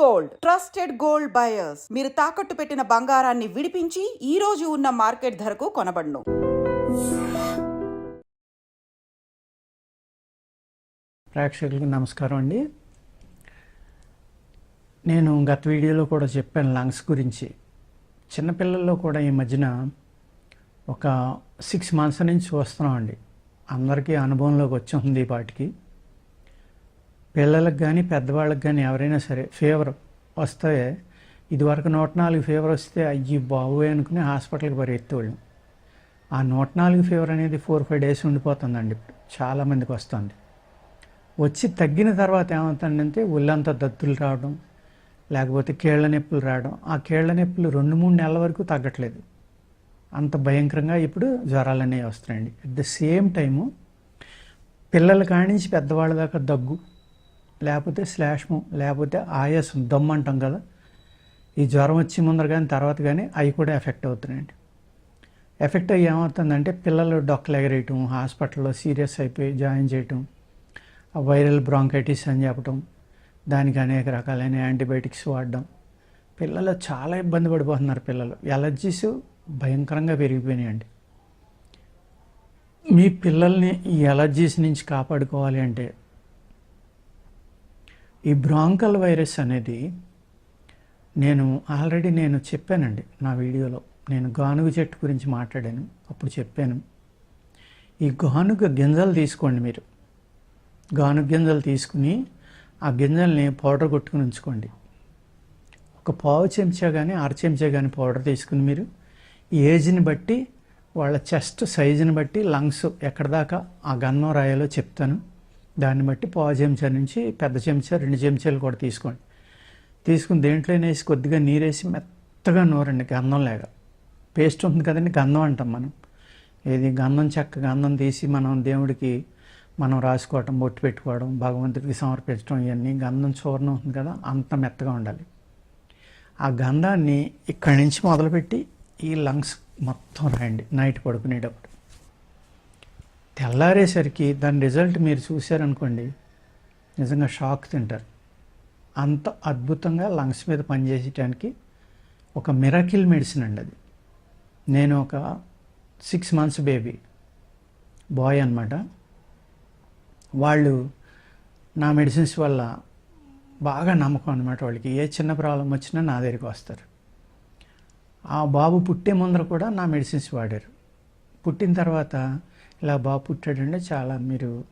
Gold. Trusted gold buyers. మీరు తాకట్టు పెట్టిన బంగారాన్ని విడిపించి ఈ రోజు ఉన్న మార్కెట్ ధరకు కొనబడును. ప్రేక్షకులకి నమస్కారం అండి. నేను గత వీడియోలో కూడా చెప్పాను లంగ్స్ గురించి. చిన్నపిల్లల్లో కూడా ఈ మధ్యన ఒక సిక్స్ మంత్స్ నుంచి చూస్తున్నాం అండి. అందరికీ అనుభవంలోకి వచ్చి ఉంది వాటికి పిల్లలకు కానీ పెద్దవాళ్ళకి కానీ ఎవరైనా సరే ఫీవర్ వస్తే ఇదివరకు నూట నాలుగు ఫీవర్ వస్తే అయ్యి బాబు అనుకుని హాస్పిటల్కి పరిగెత్తేవాళ్ళం. ఆ నూట నాలుగు ఫీవర్ అనేది ఫోర్ ఫైవ్ డేస్ ఉండిపోతుందండి ఇప్పుడు. చాలామందికి వస్తుంది. వచ్చి తగ్గిన తర్వాత ఏమవుతుందంటే ఒళ్ళంతా దద్దులు రావడం లేకపోతే కీళ్ళ నొప్పులు రావడం. ఆ కీళ్ళ నొప్పులు రెండు మూడు నెలల వరకు తగ్గట్లేదు. అంత భయంకరంగా ఇప్పుడు జ్వరాలు అనేవి వస్తున్నాయండి. అట్ ద సేమ్ టైము పిల్లల కాడి నుంచి పెద్దవాళ్ళ దాకా దగ్గు లేకపోతే శ్లాష్ము లేకపోతే ఆయాసం దమ్ము అంటాం కదా. ఈ జ్వరం వచ్చి ముందర కానీ తర్వాత కానీ అవి కూడా ఎఫెక్ట్ అవుతున్నాయండి. ఎఫెక్ట్ అయ్యి ఏమవుతుందంటే పిల్లలు డొక్కలు ఎగరేయటం హాస్పిటల్లో సీరియస్ అయిపోయి జాయిన్ చేయటం వైరల్ బ్రాంకైటిస్ అని చెప్పటం దానికి అనేక రకాలైన యాంటీబయాటిక్స్ వాడడం. పిల్లలు చాలా ఇబ్బంది పడిపోతున్నారు పిల్లలు. ఎలర్జీస్ భయంకరంగా పెరిగిపోయినాయండి. మీ పిల్లల్ని ఈ ఎలర్జీస్ నుంచి కాపాడుకోవాలి అంటే ఈ బ్రాంకల్ వైరస్ అనేది నేను ఆల్రెడీ నేను చెప్పానండి నా వీడియోలో. నేను గానుగ చెట్టు గురించి మాట్లాడాను అప్పుడు చెప్పాను. ఈ గానుగ గింజలు తీసుకోండి మీరు. గానుగ గింజలు తీసుకుని ఆ గింజల్ని పౌడర్ కొట్టుకుని ఉంచుకోండి. ఒక పావు చెంచా కానీ అర చెంచా కానీ పౌడర్ తీసుకుని మీరు ఏజ్ని బట్టి వాళ్ళ చెస్ట్ సైజుని బట్టి లంగ్స్ ఎక్కడ దాకా ఆ గన్నం రాయాలో చెప్తాను. దాన్ని బట్టి పావు చెంచా నుంచి పెద్ద చెంచా రెండు చెంచాలు కూడా తీసుకోండి. తీసుకుని దేంట్లో వేసి కొద్దిగా నీరేసి మెత్తగా నూరండి గంధం లేక. పేస్ట్ ఉంటుంది కదండి గంధం అంటాం మనం. ఏది గంధం చెక్క గంధం తీసి మనం దేవుడికి మనం రాసుకోవటం బొట్టు పెట్టుకోవడం భగవంతుడికి సమర్పించడం ఇవన్నీ గంధం చూర్ణం ఉంటుంది కదా అంత మెత్తగా ఉండాలి. ఆ గంధాన్ని ఇక్కడి నుంచి మొదలుపెట్టి ఈ లంగ్స్ మొత్తం రాయండి నైట్ పడుకునేటప్పుడు. తెల్లారేసరికి దాని రిజల్ట్ మీరు చూశారనుకోండి నిజంగా షాక్ తింటారు. అంత అద్భుతంగా లంగ్స్ మీద పనిచేయటానికి ఒక మిరాకిల్ మెడిసిన్ అండి అది. నేను ఒక సిక్స్ మంత్స్ బేబీ బాయ్ అనమాట వాళ్ళు నా మెడిసిన్స్ వల్ల బాగా నమ్మకం అనమాట వాళ్ళకి. ఏ చిన్న ప్రాబ్లం వచ్చినా నా దగ్గరికి వస్తారు. ఆ బాబు పుట్టే ముందర కూడా నా మెడిసిన్స్ వాడారు. పుట్టిన తర్వాత ఇలా బాబు పుట్టాడంటే చాలా మీరు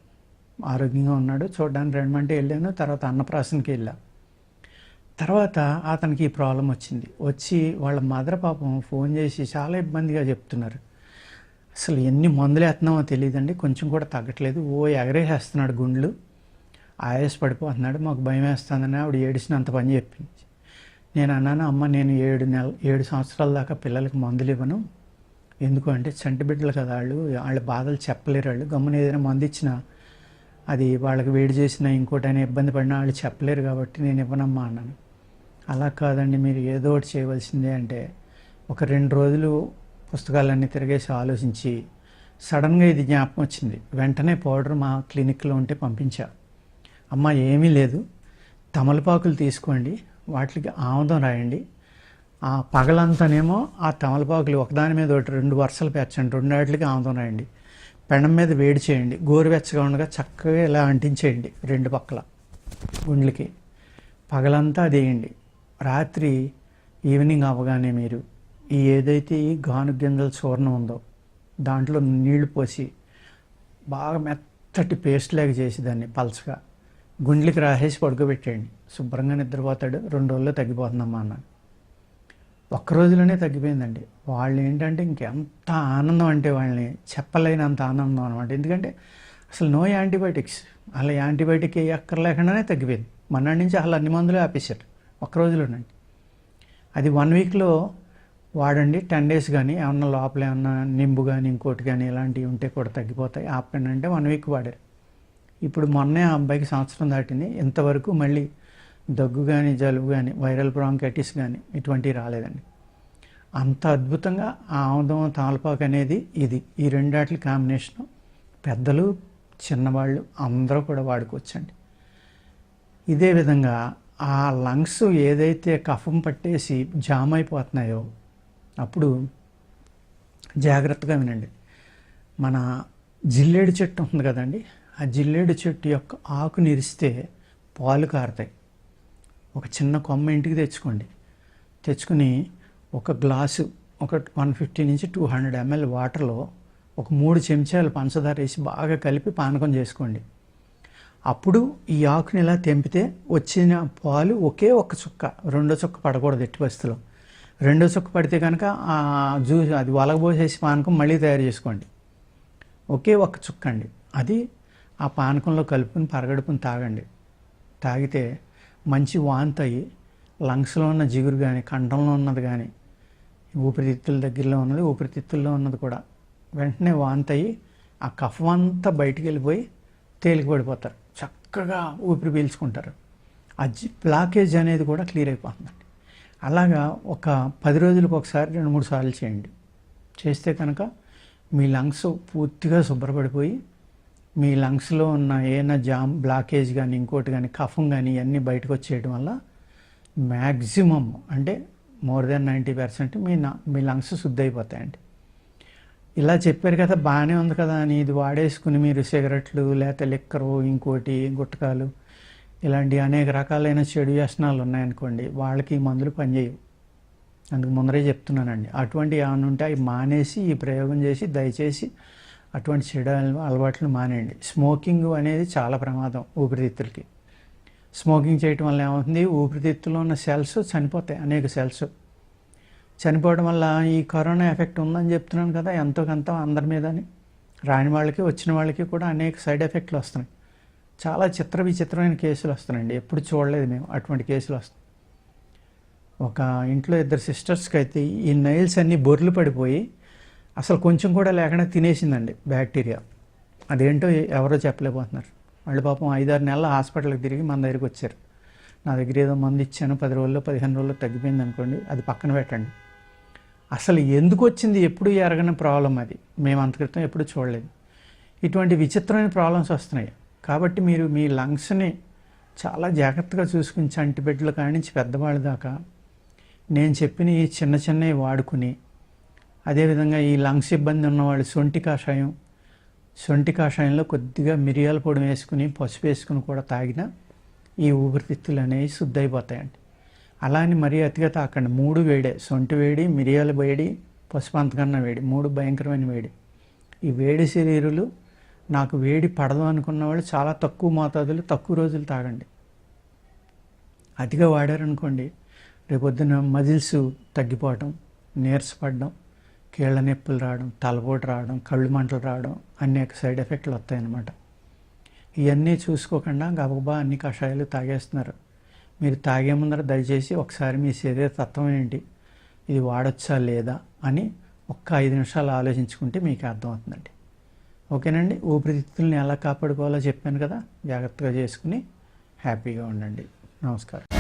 ఆరోగ్యంగా ఉన్నాడు. చూడడానికి రెండమంటే వెళ్ళాను. తర్వాత అన్నప్రాసనకి వెళ్ళా. తర్వాత అతనికి ఈ ప్రాబ్లం వచ్చింది. వచ్చి వాళ్ళ మదర్ పాపం ఫోన్ చేసి చాలా ఇబ్బందిగా చెప్తున్నారు. అసలు ఎన్ని మందులు వేస్తున్నామో తెలియదండి. కొంచెం కూడా తగ్గట్లేదు. ఓ ఎగరేసేస్తున్నాడు గుండ్లు. ఆయాస పడిపోతున్నాడు మాకు భయం వేస్తుందని ఆవిడ ఏడిసినంత పని చెప్పింది. నేను అన్నాను అమ్మ నేను ఏడు నెల ఏడు సంవత్సరాల దాకా పిల్లలకి మందులు ఇవ్వను. ఎందుకు అంటే చంటి బిడ్డలు కదా వాళ్ళు వాళ్ళ బాధలు చెప్పలేరు వాళ్ళు. గమ్మున ఏదైనా మందు ఇచ్చినా అది వాళ్ళకి వేడి చేసినా ఇంకోటైనా ఇబ్బంది పడినా వాళ్ళు చెప్పలేరు కాబట్టి నేను ఇవ్వనమ్మా అన్నాను. అలా కాదండి మీరు ఏదో ఒకటి చేయవలసిందే అంటే ఒక రెండు రోజులు పుస్తకాలన్నీ తిరిగేసి ఆలోచించి సడన్గా ఇది జ్ఞాపకం వచ్చింది. వెంటనే పౌడర్ మా క్లినిక్లో ఉంటే పంపించా. అమ్మ ఏమీ లేదు. తమలపాకులు తీసుకోండి వాటికి ఆముదం రాయండి. ఆ పగలంతానేమో ఆ తమలపాకులు ఒకదాని మీద ఒకటి రెండు వరుసలు పెంచండి రెండాటికి ఆముదం రాయండి పెనం మీద వేడి చేయండి. గోరువెచ్చగా ఉండగా చక్కగా ఇలా అంటించేయండి రెండు పక్కల గుండ్లకి. పగలంతా అది వేయండి. రాత్రి ఈవినింగ్ అవ్వగానే మీరు ఈ ఏదైతే ఈ గాను గింజల చూర్ణం ఉందో దాంట్లో నీళ్ళు పోసి బాగా మెత్తటి పేస్ట్ లాగా చేసి దాన్ని పల్చగా గుండ్లకి రాసేసి పడుకోబెట్టేయండి. శుభ్రంగా నిద్రపోతాడు. రెండు రోజుల్లో తగ్గిపోతుందమ్మా అన్నాను ఒక్క రోజులోనే తగ్గిపోయిందండి. వాళ్ళు ఏంటంటే ఇంకెంత ఆనందం అంటే వాళ్ళని చెప్పలేనంత ఆనందం అనమాట ఎందుకంటే అసలు నో యాంటీబయాటిక్స్. అలా యాంటీబయాటిక్ ఏ అక్కర్లేకుండానే తగ్గిపోయింది. మొన్నటి నుంచి అసలు అన్ని మందులు ఆపేశారు. ఒక్క రోజులోనండి అది వన్ వీక్లో వాడండి టెన్ డేస్ కానీ ఏమన్నా లోపల ఏమన్నా నింబు కానీ ఇంకోటి కానీ ఇలాంటివి ఉంటే కూడా తగ్గిపోతాయి. ఆపండి అంటే వన్ వీక్ వాడారు. ఇప్పుడు మొన్నే ఆ అబ్బాయికి సంవత్సరం దాటింది. ఇంతవరకు మళ్ళీ దగ్గు కానీ జలుబు కానీ వైరల్ బ్రాంకైటిస్ కానీ ఇటువంటివి రాలేదండి. అంత అద్భుతంగా ఆముదం తాలపాకు అనేది ఇది. ఈ రెండాట్ల కాంబినేషన్ పెద్దలు చిన్నవాళ్ళు అందరూ కూడా వాడుకోవచ్చండి. ఇదే విధంగా ఆ లంగ్స్ ఏదైతే కఫం పట్టేసి జామ్ అయిపోతున్నాయో అప్పుడు జాగ్రత్తగా వినండి. మన జిల్లేడు చెట్టు ఉంది కదండి ఆ జిల్లేడు చెట్టు యొక్క ఆకు నిరిస్తే పాలు కారుతాయి. ఒక చిన్న కొమ్మ ఇంటికి తెచ్చుకోండి. తెచ్చుకుని ఒక గ్లాసు ఒక వన్ ఫిఫ్టీ నుంచి టూ హండ్రెడ్ ఎంఎల్ వాటర్లో ఒక మూడు చెంచాలు పంచదార వేసి బాగా కలిపి పానకం చేసుకోండి. అప్పుడు ఈ ఆకుని ఇలా తెంపితే వచ్చిన పాలు ఒకే ఒక్క చుక్క రెండో చుక్క పడకూడదు ఎట్టి పరిస్థితిలో రెండో చుక్క పడితే కనుక ఆ జ్యూస్ అది వలగబోసేసి పానకం మళ్ళీ తయారు చేసుకోండి. ఒకే ఒక్క చుక్క అండి. అది ఆ పానకంలో కలుపుకుని పరగడుపుని తాగండి. తాగితే మంచి వాంతి అయ్యి లంగ్స్లో ఉన్న జిగురు కానీ కంఠంలో ఉన్నది కానీ ఊపిరితిత్తుల దగ్గరలో ఉన్నది ఊపిరితిత్తుల్లో ఉన్నది కూడా వెంటనే వాంతి అయ్యి ఆ కఫం అంతా బయటికి వెళ్ళిపోయి తేలిక పడిపోతారు. చక్కగా ఊపిరి పీల్చుకుంటారు. ఆ జి బ్లాకేజ్ అనేది కూడా క్లియర్ అయిపోతుందండి. అలాగా ఒక పది రోజులకు ఒకసారి రెండు మూడు సార్లు చేయండి. చేస్తే కనుక మీ లంగ్స్ పూర్తిగా శుభ్రపడిపోయి మీ లంగ్స్లో ఉన్న ఏమైనా జామ్ బ్లాకేజ్ కానీ ఇంకోటి కానీ కఫం కానీ ఇవన్నీ బయటకు వచ్చేయడం వల్ల మ్యాక్సిమమ్ అంటే మోర్ దెన్ నైంటీ పర్సెంట్ మీ నా మీ లంగ్స్ శుద్ధి అయిపోతాయండి ఇలా చెప్పారు కదా బాగానే ఉంది కదా అని ఇది వాడేసుకుని మీరు సిగరెట్లు లేకపోతే లిక్కరు ఇంకోటి గుట్టకాలు ఇలాంటి అనేక రకాలైన చెడు వ్యసనాలు ఉన్నాయనుకోండి వాళ్ళకి ఈ మందులు పనిచేయవు. అందుకు ముందరే చెప్తున్నానండి అటువంటి ఏమైనా ఉంటే అవి మానేసి ఈ ప్రయోగం చేసి దయచేసి అటువంటి చెడు అలవాట్లు మానేయండి. స్మోకింగ్ అనేది చాలా ప్రమాదం ఊపిరితిత్తులకి. స్మోకింగ్ చేయటం వల్ల ఏమవుతుంది? ఊపిరితిత్తులో ఉన్న సెల్స్ చనిపోతాయి అనేక సెల్స్. చనిపోవడం వల్ల ఈ కరోనా ఎఫెక్ట్ ఉందని చెప్తున్నాను కదా ఎంతో కొంత అందరి మీదని. రాని వాళ్ళకి వచ్చిన వాళ్ళకి కూడా అనేక సైడ్ ఎఫెక్ట్లు వస్తున్నాయి. చాలా చిత్ర విచిత్రమైన కేసులు వస్తున్నాయండి. ఎప్పుడు చూడలేదు మేము అటువంటి కేసులు వస్తున్నాయి ఒక ఇంట్లో ఇద్దరు సిస్టర్స్కి అయితే ఈ నైల్స్ అన్నీ బొర్లు పడిపోయి అసలు కొంచెం కూడా లేకుండా తినేసిందండి బ్యాక్టీరియా. అదేంటో ఎవరో చెప్పలేకపోతున్నారు. వాళ్ళు పాపం ఐదారు నెలల హాస్పిటల్కి తిరిగి మన దగ్గరికి వచ్చారు. నా దగ్గర ఏదో మందు ఇచ్చాను పది రోజుల్లో పదిహేను రోజుల్లో తగ్గిపోయింది అనుకోండి అది పక్కన పెట్టండి. అసలు ఎందుకు వచ్చింది? ఎప్పుడు ఎరగని ప్రాబ్లం అది? మేము అంత క్రితం ఎప్పుడు చూడలేదు. ఇటువంటి విచిత్రమైన ప్రాబ్లమ్స్ వస్తున్నాయి. కాబట్టి మీరు మీ లంగ్స్ని చాలా జాగ్రత్తగా చూసుకుని చంటి బిడ్డలు కాడి నుంచి పెద్దవాళ్ళ దాకా నేను చెప్పిన ఈ చిన్న చిన్నవి వాడుకుని అదేవిధంగా ఈ లంగ్స్ ఇబ్బంది ఉన్నవాళ్ళు సొంటి కాషాయం సొంటి కాషాయంలో కొద్దిగా మిరియాల పొడి వేసుకుని పసుపు వేసుకుని కూడా తాగినా ఈ ఊపిరితిత్తులు అనేవి శుద్ధైపోతాయండి. అలా అని మరీ అతిగా తాకండి. మూడు వేడే సొంటి వేడి మిరియాల వేడి పసుపు అంతకన్నా వేడి మూడు భయంకరమైన వేడి. ఈ వేడి శరీరులు నాకు వేడి పడదు అనుకున్న వాళ్ళు చాలా తక్కువ మోతాదులు తక్కువ రోజులు తాగండి. అతిగా వాడారనుకోండి రేపొద్దున మజిల్స్ తగ్గిపోవటం నీరసపడడం కీళ్ళ నొప్పులు రావడం తలపోటు రావడం కళ్ళు మంటలు రావడం అనేక సైడ్ ఎఫెక్ట్లు వస్తాయన్నమాట. ఇవన్నీ చూసుకోకుండా గబగబా అన్ని కషాయాలు తాగేస్తున్నారు. మీరు తాగే ముందర దయచేసి ఒకసారి మీ శరీర తత్వం ఏంటి? ఇది వాడొచ్చా లేదా? అని ఒక్క ఐదు నిమిషాలు ఆలోచించుకుంటే మీకు అర్థమవుతుందండి. ఓకేనండి? ఊపిరితిత్తుల్ని ఎలా కాపాడుకోవాలో చెప్పాను కదా? జాగ్రత్తగా చేసుకుని హ్యాపీగా ఉండండి. నమస్కారం.